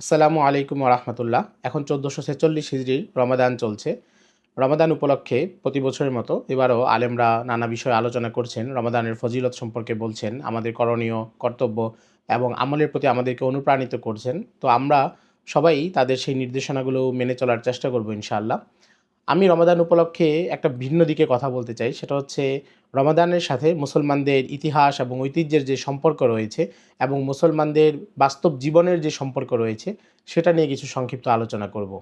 আসসালামু আলাইকুম রহমতুল্লাহ। এখন চোদ্দোশো ছেচল্লিশ হিজড়ির রমাদান চলছে। রমাদান উপলক্ষে প্রতি বছরের মতো এবারও আলেমরা নানা বিষয়ে আলোচনা করছেন, রমাদানের ফজিলত সম্পর্কে বলছেন, আমাদের করণীয়, কর্তব্য এবং আমলের প্রতি আমাদেরকে অনুপ্রাণিত করছেন। তো আমরা সবাই তাদের সেই নির্দেশনাগুলো মেনে চলার চেষ্টা করব ইনশাআল্লাহ। আমি রমাদান উপলক্ষে একটা ভিন্ন দিকে কথা বলতে চাই। সেটা হচ্ছে রমাদানের সাথে মুসলমানদের ইতিহাস এবং ঐতিহ্যের যে সম্পর্ক রয়েছে এবং মুসলমানদের বাস্তব জীবনের যে সম্পর্ক রয়েছে, সেটা নিয়ে কিছু সংক্ষিপ্ত আলোচনা করব।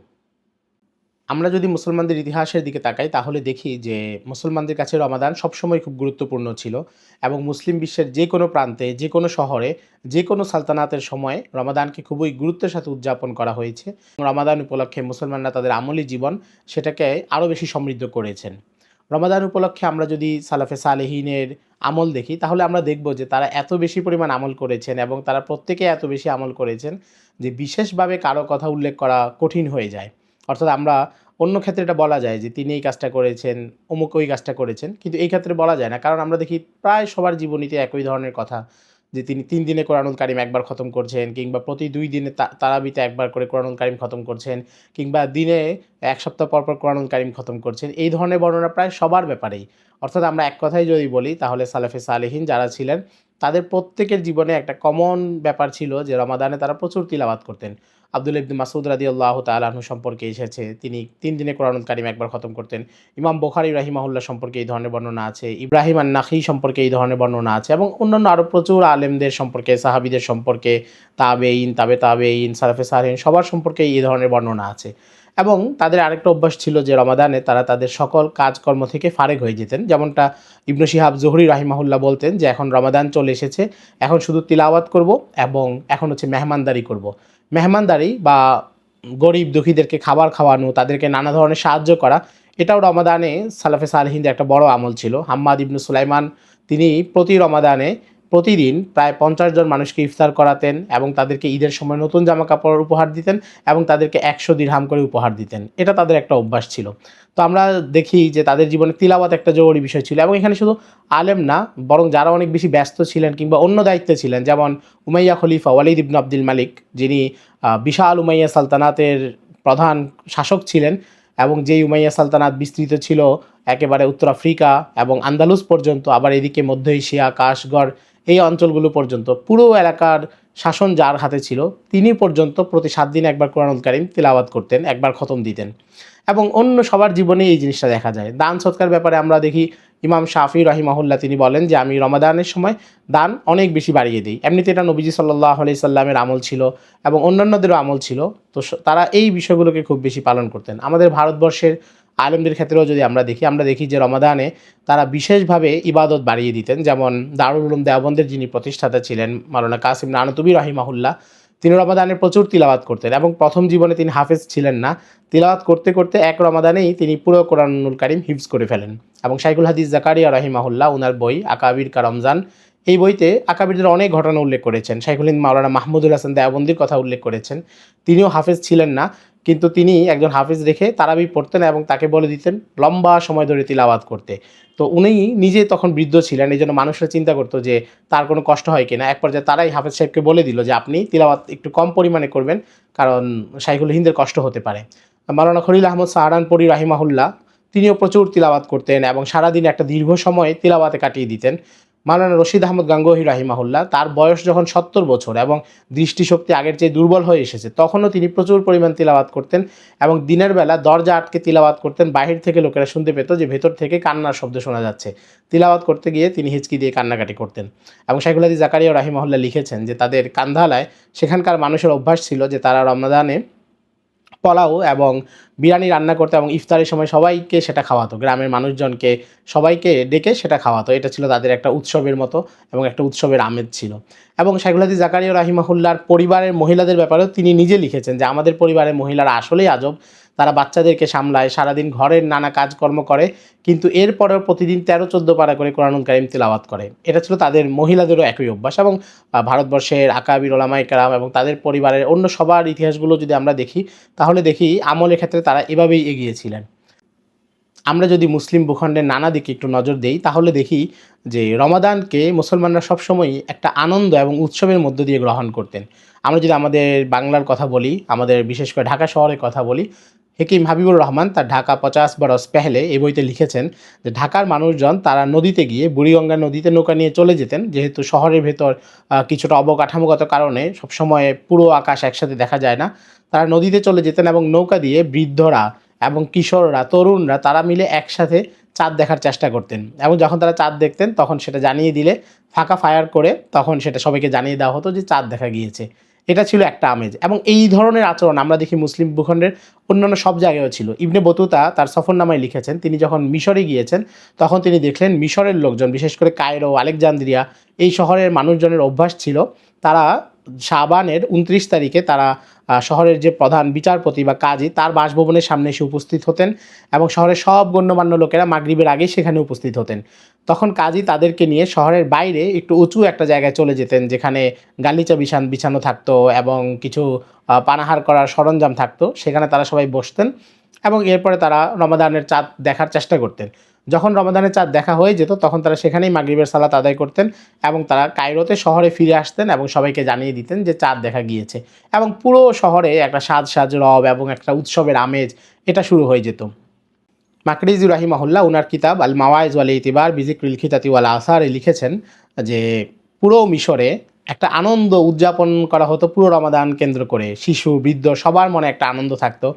আমরা যদি মুসলমানদের ইতিহাসের দিকে তাকাই, তাহলে দেখি যে মুসলমানদের কাছে রমাদান সবসময় খুব গুরুত্বপূর্ণ ছিল এবং মুসলিম বিশ্বের যে কোনো প্রান্তে, যে কোনো শহরে, যে কোনো সালতানাতের সময় রমাদানকে খুবই গুরুত্বের সাথে উদযাপন করা হয়েছে। রমাদান উপলক্ষে মুসলমানরা তাদের আমলি জীবন সেটাকে আরও বেশি সমৃদ্ধ করেছেন। রমাদান উপলক্ষে আমরা যদি সালাফে সালেহিনের আমল দেখি, তাহলে আমরা দেখব যে তারা এত বেশি পরিমাণ আমল করেছেন এবং তারা প্রত্যেকে এত বেশি আমল করেছেন যে বিশেষভাবে কারও কথা উল্লেখ করা কঠিন হয়ে যায়। অর্থাৎ আমরা অন্য ক্ষেত্রে এটা বলা যায় যে তিনি এই কাজটা করেছেন, অমুক ওই কাজটা করেছেন। কিন্তু এই ক্ষেত্রে বলা যায় না। কারণ আমরা দেখি প্রায় সবার জীবনীতে একই ধরনের কথা যে তিনি তিন দিনে কোরআনুল কারিম একবার খতম করছেন কিংবা প্রতি দুই দিনে তারাবিতে একবার করে কোরআনুল কারিম খতম করছেন কিংবা দিনে এক সপ্তাহ পর পর কোরআনুল কারিম খতম করছেন। এই ধরনের বর্ণনা প্রায় সবার ব্যাপারেই। অর্থাৎ আমরা এক কথাই যদি বলি, তাহলে সালাফে সালেহীন যারা ছিলেন তাদের প্রত্যেকের জীবনে একটা কমন ব্যাপার ছিল যে রমাদানে তারা প্রচুর তিলাবাত করতেন। আব্দুল ইবনে মাসুদ রাদি আল্লাহ তালাহু সম্পর্কে এসেছে, তিনি তিন দিনে কোরআনুল কারিম একবার খতম করতেন। ইমাম বোখারি রাহিমাহুল্লাহ সম্পর্কে এই ধরনের বর্ণনা আছে, ইব্রাহিম আন নাখি সম্পর্কে এই ধরনের বর্ণনা আছে এবং অন্যান্য আরও প্রচুর আলেমদের সম্পর্কে, সাহাবিদের সম্পর্কে তাবেইন তাবে তাবেইন সারাফে সারহিন সবার সম্পর্কে এই ধরনের বর্ণনা আছে। এবং তাদের আরেকটা অভ্যাস ছিল যে রমাদানে তারা তাদের সকল কাজকর্ম থেকে ফারেক হয়ে যেতেন। যেমনটা ইবনু শিহাব জহুরি রাহিমাহুল্লাহ বলতেন যে, এখন রমাদান চলে এসেছে, এখন শুধু তিলাওয়াত করব এবং এখন হচ্ছে মেহমানদারি করব। মেহমানদারি বা গরিব দুঃখীদেরকে খাবার খাওয়ানো, তাদেরকে নানা ধরনের সাহায্য করা, এটাও রমাদানে সালাফে সালহিনদের একটা বড় আমল ছিল। হাম্মাদ ইবনু সুলাইমান, তিনি প্রতি রমাদানে প্রতিদিন প্রায় পঞ্চাশ জন মানুষকে ইফতার করাতেন এবং তাদেরকে ঈদের সময় নতুন জামা কাপড় উপহার দিতেন এবং তাদেরকে একশো দিরহাম করে উপহার দিতেন। এটা তাদের একটা অভ্যাস ছিল। তো আমরা দেখি যে তাদের জীবনে তিলাওয়াত একটা জরুরি বিষয় ছিল এবং এখানে শুধু আলেম না, বরং যারা অনেক বেশি ব্যস্ত ছিলেন কিংবা অন্য দায়িত্বে ছিলেন, যেমন উমাইয়া খলিফা ওয়ালিদ ইবনু আব্দুল মালিক, যিনি বিশাল উমাইয়া সালতানাতের প্রধান শাসক ছিলেন এবং যেই উমাইয়া সালতানাত বিস্তৃত ছিল, একেবারে উত্তর আফ্রিকা এবং আন্দালুস পর্যন্ত, আবার এদিকে মধ্য এশিয়া, কাশগড় এই অঞ্চলগুলো পর্যন্ত। পুরো এলাকার শাসন যার হাতে ছিল, তিনি পর্যন্ত প্রতি সাত দিন একবার কোরআনুল কারিম তিলাওয়াত করতেন, একবার খতম দিতেন। এবং অন্য সবার জীবনে এই জিনিসটা দেখা যায়। দান সৎকার ব্যাপারে আমরা দেখি, ইমাম শাফি রাহিমাহুল্লাহ তিনি বলেন যে, আমি রমাদানের সময় দান অনেক বেশি বাড়িয়ে দিই। এমনিতে এটা নবীজি সাল্লাহ আলি সাল্লামের আমল ছিল এবং অন্যান্যদেরও আমল ছিল। তো তারা এই বিষয়গুলোকে খুব বেশি পালন করতেন। আমাদের ভারতবর্ষের আলেমদের ক্ষেত্রেও যদি আমরা দেখি আমরা দেখি যে রমাদানে তারা বিশেষভাবে ইবাদত বাড়িয়ে দিতেন। যেমন দারুল উলুম দেওবন্দের যিনি প্রতিষ্ঠাতা ছিলেন, মাওলানা কাসিম নানতুবি রাহিমাহুল্লাহ, তিনি রমাদানে প্রচুর তিলাবাত করতেন এবং প্রথম জীবনে তিনি হাফেজ ছিলেন না। তিলাওয়াত করতে করতে এক রমাদানেই তিনি পুরো কোরআনুল কারিম হিফজ করে ফেলেন এবং শাইকুল হাদিস জাকারিয়া রাহিমাহুল্লাহ ওনার বই আকাবির কা রমজান, এই বইতে আকাবিরদের অনেক ঘটনা উল্লেখ করেছেন। শাইকুল হিন্দ মাওলানা মাহমুদুল হাসান দেওবন্দির কথা উল্লেখ করেছেন। তিনিও হাফেজ ছিলেন না। কিন্তু তিনি একজন হাফিজ রেখে তারাবি পড়তেন এবং তাকে বলে দিতেন, লম্বা সময় ধরে তিলাওয়াত করতে। তো উনি নিজে তখন বৃদ্ধ ছিলেন এই জন্য মানুষরা চিন্তা করতো যে তার কোনো কষ্ট হয় কিনা। এক পর্যায়ে তারাই হাফেজ সাহেবকে বলে দিল যে, আপনি তিলাওয়াত একটু কম পরিমাণে করবেন, কারণ শাইকুল হিন্দের কষ্ট হতে পারে। মাওলানা খলিল আহমদ সাহারানপুরি রাহিমাহুল্লাহ, তিনিও প্রচুর তিলাওয়াত করতেন এবং সারাদিন একটা দীর্ঘ সময় তিলাওয়াতে কাটিয়ে দিতেন। মাওলানা রশিদ আহমদ গাঙ্গোহি রাহিমাহুল্লাহ, তার বয়স যখন সত্তর বছর এবং দৃষ্টিশক্তি আগের চেয়ে দুর্বল হয়ে এসেছে, তখনও তিনি প্রচুর পরিমাণ তিলাওয়াত করতেন এবং দিনের বেলা দরজা আটকে তিলাওয়াত করতেন, বাহির থেকে লোকেরা শুনতে পেত যে ভেতর থেকে কান্নার শব্দ শোনা যাচ্ছে। তিলাওয়াত করতে গিয়ে তিনি হিচকি দিয়ে কান্নাকাটি করতেন এবং শাইকুল হাদি জাকারিয়া রাহিমাহুল্লাহ লিখেছেন যে তাদের কান্ধালায় সেখানকার মানুষের অভ্যাস ছিল যে তারা রমজানে পোলাও এবং বিরিয়ানি রান্না করতো এবং ইফতারের সময় সবাইকে সেটা খাওয়াতো, গ্রামের মানুষজনকে সবাইকে ডেকে সেটা খাওয়াতো। এটা ছিল তাদের একটা উৎসবের মতো এবং একটা উৎসবের আমেজ ছিল। এবং শাইকুলাদি জাকারিয়া রাহিমাহুল্লার পরিবারের মহিলাদের ব্যাপারেও তিনি নিজে লিখেছেন যে, আমাদের পরিবারের মহিলারা আসলেই আজব। তারা বাচ্চাদেরকে সামলায়, সারাদিন ঘরের নানা কাজকর্ম করে, কিন্তু এরপরেও প্রতিদিন তেরো, চোদ্দ পারা করে কোরআনুল কারিম তিলাওয়াত করে। এটা ছিল তাদের, মহিলাদেরও একই অভ্যাস এবং ভারতবর্ষের আকাবির ওলামাই কারাম এবং তাদের পরিবারের অন্য সবার ইতিহাসগুলো যদি আমরা দেখি, তাহলে দেখি আমলের ক্ষেত্রে তারা এভাবেই এগিয়েছিলেন। আমরা যদি মুসলিম ভূখণ্ডের নানা দিকে একটু নজর দেই, তাহলে দেখি যে রমাদানকে মুসলমানরা সবসময়ই একটা আনন্দ এবং উৎসবের মধ্য দিয়ে গ্রহণ করতেন। আমরা যদি আমাদের বাংলার কথা বলি, আমাদের বিশেষ করে ঢাকা শহরের কথা বলি হেকিম হাবিবুর রহমান তার ঢাকা পঁচাশ বরস পেহলে এই বইতে লিখেছেন যে ঢাকার মানুষজন তারা নদীতে গিয়ে বুড়িগঙ্গা নদীতে নৌকা নিয়ে চলে যেতেন, যেহেতু শহরের ভেতর কিছুটা অবকাঠামোগত কারণে সবসময় পুরো আকাশ একসাথে দেখা যায় না। তারা নদীতে চলে যেতেন এবং নৌকা দিয়ে বৃদ্ধরা এবং কিশোররা, তরুণরা তারা মিলে একসাথে চাঁদ দেখার চেষ্টা করতেন এবং যখন তারা চাঁদ দেখতেন তখন সেটা জানিয়ে দিলে, ফাঁকা ফায়ার করে তখন সেটা সবাইকে জানিয়ে দেওয়া হতো যে চাঁদ দেখা গিয়েছে। এটা ছিল একটা আমেজ। এবং এই ধরনের আচরণ আমরা দেখি মুসলিম ভূখণ্ডের অন্যান্য সব জায়গায়ও ছিল। ইবনে বতুতা তার সফরনামায় লিখেছেন, তিনি যখন মিশরে গিয়েছেন, তখন তিনি দেখলেন মিশরের লোকজন, বিশেষ করে কায়রো, আলেকজান্দ্রিয়া, এই শহরের মানুষজনের অভ্যাস ছিল, তারা শাবানের উনত্রিশ তারিখে তারা শহরের যে প্রধান বিচারপতি বা কাজী, তার বাসভবনের সামনে এসে উপস্থিত হতেন এবং শহরের সব গণ্যমান্য লোকেরা মাগরিবের আগেই সেখানে উপস্থিত হতেন। তখন কাজী তাদেরকে নিয়ে শহরের বাইরে একটু উঁচু একটা জায়গায় চলে যেতেন, যেখানে গালিচা বিছান, বিছানো থাকতো এবং কিছু পানাহার করার সরঞ্জাম থাকতো। সেখানে তারা সবাই বসতেন এবং এরপরে তারা রমাদানের চাঁদ দেখার চেষ্টা করতেন। যখন রমাদানের চাঁদ দেখা হয়ে যেত, তখন তারা সেখানেই মাগরিবের সালাত আদায় করতেন এবং তারা কায়রোতে শহরে ফিরে আসতেন এবং সবাইকে জানিয়ে দিতেন যে চাঁদ দেখা গিয়েছে। এবং পুরো শহরে একটা সাজ সাজ রব এবং একটা উৎসবের আমেজ, এটা শুরু হয়ে যেত। মাকরিজুর রাহিমাহুল্লাহ উনার কিতাব আল মাওয়াইজ ওয়াল ইতিবার বিজিক্রিল খিতাতি ওয়াল আসারে লিখেছেন যে, পুরো মিশরে একটা আনন্দ উদযাপন করা হতো পুরো রমাদান কেন্দ্র করে। শিশু, বৃদ্ধ সবার মনে একটা আনন্দ থাকতো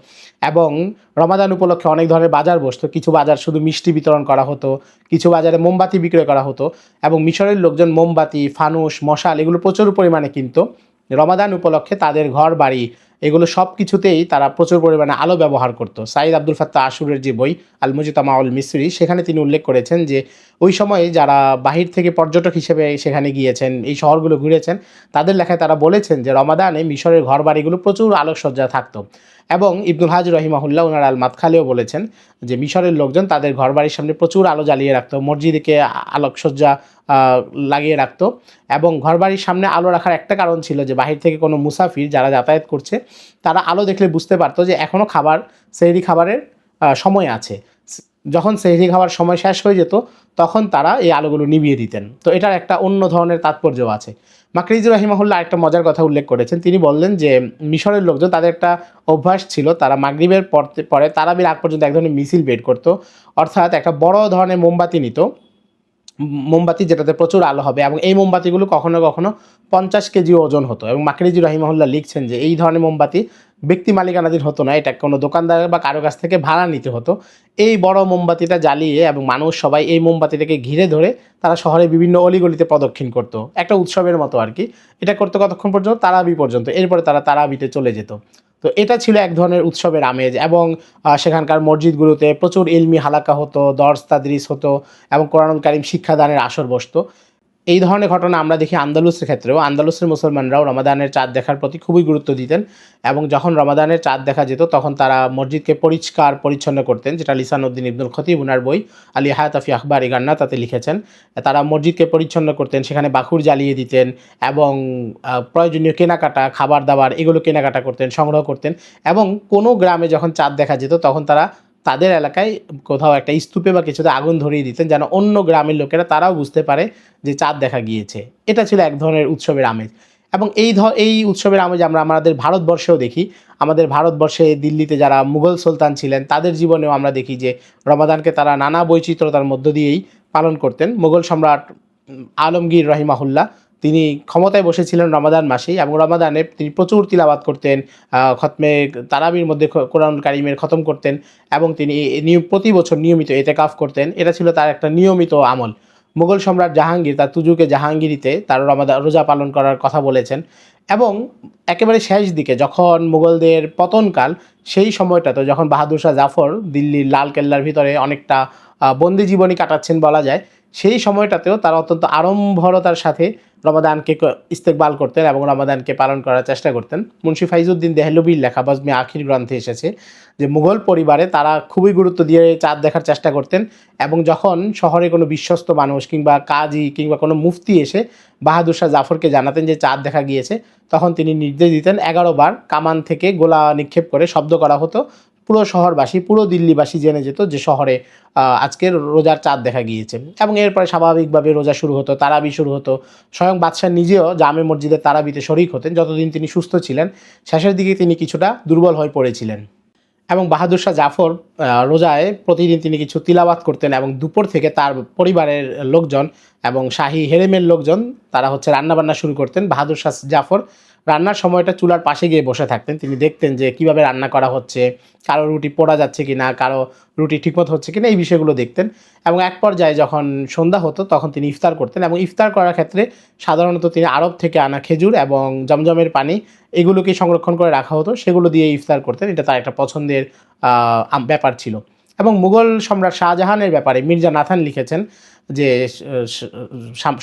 এবং রমাদান উপলক্ষে অনেক ধরনের বাজার বসতো। কিছু বাজার শুধু মিষ্টি বিতরণ করা হতো, কিছু বাজারে মোমবাতি বিক্রয় করা হতো এবং মিশরের লোকজন মোমবাতি, ফানুস, মশাল এগুলো প্রচুর পরিমাণে কিনতো। রমাদান উপলক্ষে তাদের ঘর, বাড়ি, এগুলো সব কিছুতেই তারা প্রচুর পরিমাণে আলো ব্যবহার করতো। সাইদ আব্দুল ফাত্তা আসুরের যে বই আল মুজিতামাউল মিসরি, সেখানে তিনি উল্লেখ করেছেন যে, ওই সময়ে যারা বাহির থেকে পর্যটক হিসেবে সেখানে গিয়েছেন, এই শহরগুলো ঘুরেছেন, তাদের লেখায় তারা বলেছেন যে, রমাদানে মিশরের ঘর, বাড়িগুলো প্রচুর আলোকসজ্জা থাকতো। এবং ইবনুল হাজ রহিমাহুল্লাহ ওনার আল মাতখালেও বলেছেন যে মিশরের লোকজন তাদের ঘর বাড়ির সামনে প্রচুর আলো জ্বালিয়ে রাখতো, মসজিদকে আলোকসজ্জা লাগিয়ে রাখতো এবং ঘর বাড়ির সামনে আলো রাখার একটা কারণ ছিল যে বাহির থেকে কোনো মুসাফির যারা যাতায়াত করছে, তারা আলো দেখলে বুঝতে পারতো যে এখনও খাবার, সেহরি খাবারের সময় আছে। যখন সেহরি খাবার সময় শেষ হয়ে যেত, তখন তারা এই আলোগুলো নিভিয়ে দিতেন। তো এটার একটা অন্য ধরনের তাৎপর্য আছে। মাকরিজুর রাহিমাহুল্লাহ একটা মজার কথা উল্লেখ করেছেন। তিনি বললেন যে, মিশরের লোকজন তাদের একটা অভ্যাস ছিল, তারা মাগরিবের পর- তারাবির আগ পর্যন্ত এক ধরনের মিছিল বের করতো। অর্থাৎ একটা বড় ধরনের মোমবাতি নিত। মোমবাতি যেটাতে প্রচুর আলো হবে এবং এই মোমবাতিগুলো কখনো কখনো পঞ্চাশ কেজি ওজন হতো এবং মাকরিজি রহিমাহুল্লাহ লিখছেন যে, এই ধরনের মোমবাতি ব্যক্তি মালিকানাধীন হতো না, এটা কোনো দোকানদার বা কারও কাছ থেকে ভাড়া নিতে হতো। এই বড় মোমবাতিটা জ্বালিয়ে এবং মানুষ সবাই এই মোমবাতিটাকে ঘিরে ধরে তারা শহরে বিভিন্ন অলিগলিতে প্রদক্ষিণ করতো। একটা উৎসবের মতো আর কি। এটা করতে কতক্ষণ পর্যন্ত? তারাবি পর্যন্ত। এরপরে তারা তারাবিতে চলে যেত। তো এটা ছিল এক ধরনের উৎসবের আমেজ এবং সেখানকার মসজিদগুলোতে প্রচুর ইলমি হালাকা হতো দর্স তাদরিস হতো এবং কোরআনুল কারিম শিক্ষাদানের আসর বসতো। এই ধরনের ঘটনা আমরা দেখি আন্দালুসের ক্ষেত্রেও। আন্দালুসের মুসলমানরাও রমাদানের চাঁদ দেখার প্রতি খুবই গুরুত্ব দিতেন এবং যখন রমাদানের চাঁদ দেখা যেত, তখন তারা মসজিদকে পরিষ্কার, পরিচ্ছন্ন করতেন, যেটা লিসানুদ্দিন ইবনুল খতিব উনার বই আলী হায়াতাফি আখবর ইগান্না তাতে লিখেছেন। তারা মসজিদকে পরিচ্ছন্ন করতেন, সেখানে বাকুর জ্বালিয়ে দিতেন এবং প্রয়োজনীয় কেনাকাটা, খাবার দাবার এগুলো কেনাকাটা করতেন, সংগ্রহ করতেন এবং কোনো গ্রামে যখন চাঁদ দেখা যেত, তখন তারা তাদের এলাকায় কোথাও একটা স্তূপে বা কিছুতে আগুন ধরিয়ে দিতেন যেন অন্য গ্রামের লোকেরা তারাও বুঝতে পারে যে চাঁদ দেখা গিয়েছে। এটা ছিল এক ধরনের উৎসবের আমেজ। এবং এই ধ এই উৎসবের আমেজ আমরা আমাদের ভারতবর্ষেও দেখি। আমাদের ভারতবর্ষে দিল্লিতে যারা মুঘল সুলতান ছিলেন, তাদের জীবনেও আমরা দেখি যে রমাদানকে তারা নানা বৈচিত্র্যতার মধ্য দিয়েই পালন করতেন। মুঘল সম্রাট আলমগীর রহিমাহুল্লাহ তিনি ক্ষমতায় বসেছিলেন রমাদান মাসেই এবং রমাদানে তিনি প্রচুর তিলাবাত করতেন খতমে তারাবির মধ্যে কোরআন কারিমের খতম করতেন এবং তিনি নিয়ম প্রতি বছর নিয়মিত এতে কাফ করতেন। এটা ছিল তার একটা নিয়মিত আমল। মুঘল সম্রাট জাহাঙ্গীর তার তুজুকে জাহাঙ্গীরিতে তার রমাদা, রোজা পালন করার কথা বলেছেন এবং একেবারে শেষ দিকে যখন মুঘলদের পতনকাল, সেই সময়টাতে যখন বাহাদুর শাহ জাফর দিল্লির লাল কেল্লার ভিতরে অনেকটা বন্দি জীবনী কাটাচ্ছেন বলা যায় সেই সময়টাতেও তারা অত্যন্ত আড়ম্বরতার সাথে রমাদানকে ইস্তেকবাল করতেন এবং রমাদানকে পালন করার চেষ্টা করতেন। মুন্সি ফাইজুদ্দিন দেহলবির লেখা বজমে আখির গ্রন্থে এসেছে যে, মুঘল পরিবারে তারা খুবই গুরুত্ব দিয়ে চাঁদ দেখার চেষ্টা করতেন এবং যখন শহরে কোনো বিশ্বস্ত মানুষ কিংবা কাজী কিংবা কোনো মুফতি এসে বাহাদুর শাহ জাফরকে জানাতেন যে, চাঁদ দেখা গিয়েছে, তখন তিনি নির্দেশ দিতেন এগারো বার কামান থেকে গোলা নিক্ষেপ করে শব্দ করা হতো। পুরো শহরবাসী, পুরো দিল্লিবাসী জেনে যেত যে শহরে আজকের রোজার চাঁদ দেখা গিয়েছে। এবং এরপরে স্বাভাবিকভাবে রোজা শুরু হতো, তারাবি শুরু হতো। স্বয়ং বাদশাহ নিজেও জামে মসজিদের তারাবিতে শরিক হতেন। যতদিন তিনি সুস্থ ছিলেন, শেষের দিকে তিনি কিছুটা দুর্বল হয়ে পড়েছিলেন। এবং বাহাদুর শাহ জাফর রোজায় প্রতিদিন তিনি কিছু তিলাবাত করতেন এবং দুপুর থেকে তার পরিবারের লোকজন এবং শাহী হেরেমের লোকজন, তারা হচ্ছে রান্নাবান্না শুরু করতেন। বাহাদুর শাহ জাফর রান্নার সময়টা চুলার পাশে গিয়ে বসে থাকতেন। তিনি দেখতেন যে কীভাবে রান্না করা হচ্ছে, কারও রুটি পোড়া যাচ্ছে কি না কারও রুটি ঠিকমতো হচ্ছে কি না এই বিষয়গুলো দেখতেন। এবং এক পর্যায়ে যখন সন্ধ্যা হতো, তখন তিনি ইফতার করতেন এবং ইফতার করার ক্ষেত্রে সাধারণত তিনি আরব থেকে আনা খেজুর এবং জমজমের পানি এগুলোকে সংরক্ষণ করে রাখা হতো। সেগুলো দিয়ে ইফতার করতেন। এটা তার একটা পছন্দের ব্যাপার ছিল। এবং মুঘল সম্রাট শাহজাহানের ব্যাপারে মির্জা নাথান লিখেছেন যে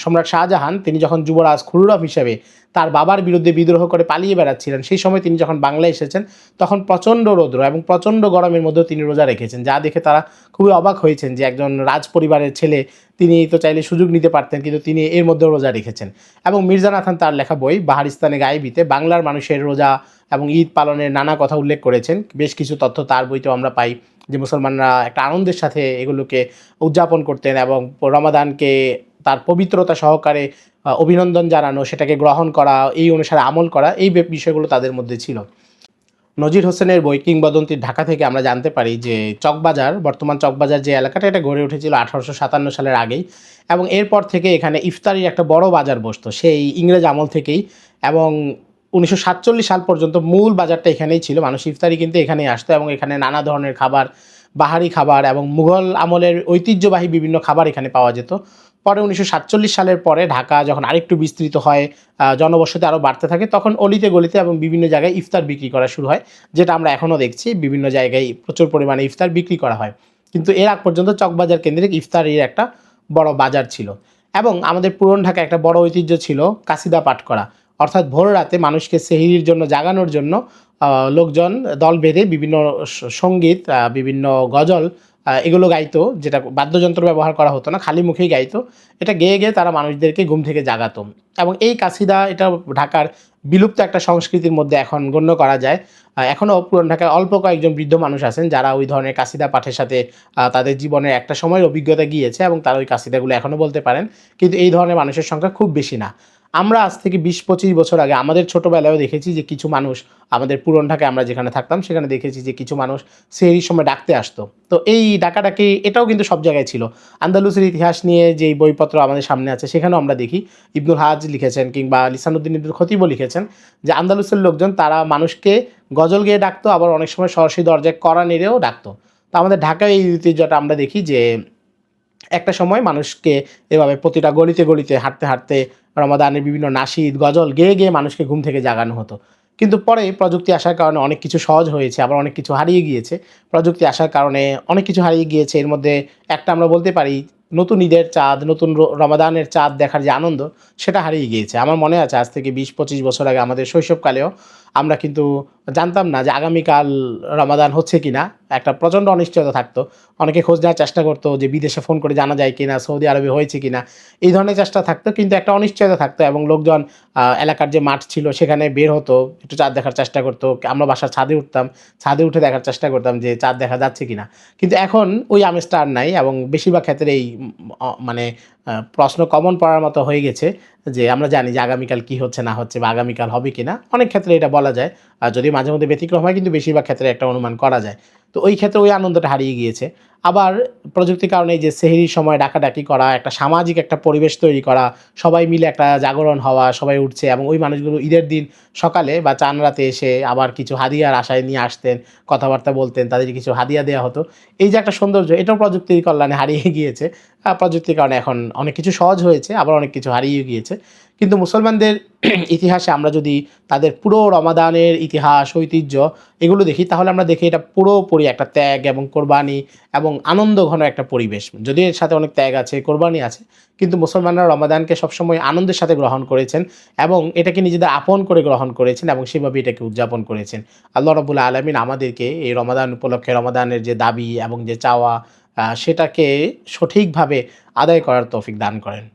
সম্রাট শাহজাহান, তিনি যখন যুবরাজ খুরুরফ হিসেবে তার বাবার বিরুদ্ধে বিদ্রোহ করে পালিয়ে বেড়াচ্ছিলেন। সেই সময় তিনি যখন বাংলায় এসেছেন, তখন প্রচণ্ড রৌদ্র এবং প্রচণ্ড গরমের মধ্যেও তিনি রোজা রেখেছেন, যা দেখে তারা খুবই অবাক হয়েছেন যে একজন রাজ পরিবারের ছেলে তিনি তো চাইলে সুযোগ নিতে পারতেন, কিন্তু তিনি এর মধ্যেও রোজা রেখেছেন। এবং মির্জা নাথান তার লেখা বই, বাহারিস্তানে গায়েবিতে, বাংলার মানুষের রোজা এবং ঈদ পালনের নানা কথা উল্লেখ করেছেন। বেশ কিছু তথ্য তার বইতেও আমরা পাই যে মুসলমানরা একটা আনন্দের সাথে এগুলোকে উদযাপন করতেন এবং রমাদানকে তার পবিত্রতা সহকারে অভিনন্দন জানানো, সেটাকে গ্রহণ করা, এই অনুসারে আমল করা, এই বিষয়গুলো তাদের মধ্যে ছিল। নজির হোসেনের বই কিংবদন্তির ঢাকা থেকে আমরা জানতে পারি যে চকবাজার, বর্তমান চকবাজার যে এলাকাটা, এটা গড়ে উঠেছিল আঠারোশো সাতান্ন সালের আগেই এবং এরপর থেকে এখানে ইফতারির একটা বড় বাজার বসতো, সেই ইংরেজ আমল থেকেই এবং উনিশশো সাতচল্লিশ সাল পর্যন্ত মূল বাজারটা এখানেই ছিল। মানুষ ইফতারি কিন্তু এখানেই আসতো এবং এখানে নানা ধরনের খাবার, বাহারি খাবার এবং মুঘল আমলের ঐতিহ্যবাহী বিভিন্ন খাবার এখানে পাওয়া যেত। পরে উনিশশো সাতচল্লিশ সালের পরে ঢাকা যখন আরেকটু বিস্তৃত হয় জনবসতি আরও বাড়তে থাকে, তখন অলিতে গলিতে এবং বিভিন্ন জায়গায় ইফতার বিক্রি করা শুরু হয়, যেটা আমরা এখনও দেখছি বিভিন্ন জায়গায় প্রচুর পরিমাণে ইফতার বিক্রি করা হয়। কিন্তু এর আগ পর্যন্ত চকবাজার কেন্দ্রিক ইফতারির একটা বড় বাজার ছিল এবং আমাদের পুরন ঢাকা একটা বড় ঐতিহ্য ছিল কাসিদা পাঠ করা। অর্থাৎ ভোর রাতে মানুষকে সেহিরির জন্য জাগানোর জন্য লোকজন দল বেঁধে বিভিন্ন সংগীত বিভিন্ন গজল এগুলো গাইতো, যেটা বাদ্যযন্ত্র ব্যবহার করা হতো না, খালি মুখেই গাইতো। এটা গেয়ে গেয়ে তারা মানুষদেরকে ঘুম থেকে জাগাতো। এবং এই কাসিদা এটা ঢাকার বিলুপ্ত একটা সংস্কৃতির মধ্যে এখন গণ্য করা যায়। এখনও পুরান ঢাকায় অল্প কয়েকজন বৃদ্ধ মানুষ আছেন, যারা ওই ধরনের কাসিদা পাঠের সাথে তাদের জীবনের একটা সময়ের অভিজ্ঞতা গিয়েছে এবং তারা ওই কাসিদাগুলো এখনও বলতে পারেন। কিন্তু এই ধরনের মানুষের সংখ্যা খুব বেশি না। আমরা আজ থেকে বিশ, পঁচিশ বছর আগে আমাদের ছোটোবেলায়ও দেখেছি যে কিছু মানুষ আমাদের পুরন ঢাকায় আমরা যেখানে থাকতাম, সেখানে দেখেছি যে কিছু মানুষ সেই সময় ডাকতে আসতো। তো এই ডাকাডাকি এটাও কিন্তু সব জায়গায় ছিল। আন্দালুসের ইতিহাস নিয়ে যেই বইপত্র আমাদের সামনে আছে, সেখানেও আমরা দেখি। ইবনুল হাজ লিখেছেন কিংবা লিসানুদ্দিন ইবনুল খতিবও লিখেছেন যে আন্দালুসের লোকজন, তারা মানুষকে গজল গেয়ে ডাকতো, আবার অনেক সময় সরাসরি দরজায় কড়া নেড়েও ডাকতো। তো আমাদের ঢাকায় এই ঐতিহ্যটা আমরা দেখি যে একটা সময় মানুষকে এভাবে প্রতিটা গলিতে গলিতে হাঁটতে হাঁটতে রমাদানের বিভিন্ন নাশিদ গজল গেয়ে গেয়ে মানুষকে ঘুম থেকে জাগানো হতো। কিন্তু পরে প্রযুক্তি আসার কারণে অনেক কিছু সহজ হয়েছে, আবার অনেক কিছু হারিয়ে গিয়েছে। প্রযুক্তি আসার কারণে অনেক কিছু হারিয়ে গিয়েছে। এর মধ্যে একটা আমরা বলতে পারি, নতুন ঈদের চাঁদ, নতুন রমাদানের চাঁদ দেখার যে আনন্দ, সেটা হারিয়ে গিয়েছে। আমার মনে আছে আজ থেকে বিশ পঁচিশ বছর আগে আমাদের শৈশবকালেও আমরা কিন্তু জানতাম না যে আগামীকাল রমাদান হচ্ছে কি না একটা প্রচণ্ড অনিশ্চয়তা থাকতো। অনেকে খোঁজ নেওয়ার চেষ্টা করতো যে বিদেশে ফোন করে জানা যায় কিনা, সৌদি আরবে হয়েছে কি না এই ধরনের চেষ্টা থাকতো, কিন্তু একটা অনিশ্চয়তা থাকতো এবং লোকজন এলাকার যে মাঠ ছিল সেখানে বের হতো, একটু চাঁদ দেখার চেষ্টা করতো। আমরা বাসার ছাদে উঠতাম, ছাদে উঠে দেখার চেষ্টা করতাম যে চাঁদ দেখা যাচ্ছে কি না কিন্তু এখন ওই আমেজটা আর নাই এবং বেশিরভাগ ক্ষেত্রে এই মানে প্রশ্ন কমন পড়ার মতো হয়ে গেছে যে আমরা জানি যে আগামীকাল কী হচ্ছে, না হচ্ছে বা আগামীকাল হবে কি না অনেক ক্ষেত্রে এটা বলা যায়। আর যদি মাঝে মধ্যে ব্যতিক্রম হয়, কিন্তু বেশিরভাগ ক্ষেত্রে একটা অনুমান করা যায়। তো ওই ক্ষেত্রে ওই আনন্দটা হারিয়ে গিয়েছে। আবার প্রযুক্তির কারণে যে সেহরির সময় ডাকাডাকি করা, একটা সামাজিক একটা পরিবেশ তৈরি করা, সবাই মিলে একটা জাগরণ হওয়া, সবাই উঠছে এবং ওই মানুষগুলো ঈদের দিন সকালে বা চান রাতে এসে আবার কিছু হাদিয়ার আশায় নিয়ে আসতেন, কথাবার্তা বলতেন তাদের কিছু হাদিয়া দেওয়া হতো। এই যে একটা সৌন্দর্য, এটাও প্রযুক্তির কল্যাণে হারিয়ে গিয়েছে। প্রযুক্তির কারণে এখন অনেক কিছু সহজ হয়েছে, আবার অনেক কিছু হারিয়ে গিয়েছে। কিন্তু মুসলমানদের ইতিহাসে আমরা যদি তাদের পুরো রমাদানের ইতিহাস, ঐতিহ্য এগুলো দেখি, তাহলে আমরা দেখি এটা পুরোপুরি একটা ত্যাগ এবং কোরবানি এবং আনন্দ ঘন একটা পরিবেশ। যদি এর সাথে অনেক ত্যাগ আছে, কোরবানি আছে, কিন্তু মুসলমানরা রমাদানকে সবসময় আনন্দের সাথে গ্রহণ করেছেন এবং এটাকে নিজেদের আপন করে গ্রহণ করেছেন এবং সেভাবে এটাকে উদযাপন করেছেন। আল্লাহ রবুল্লা আলমিন আমাদেরকে এই রমাদান উপলক্ষে রমাদানের যে দাবি এবং যে চাওয়া সেটাকে সঠিকভাবে আদায় করার তৌফিক দান করেন।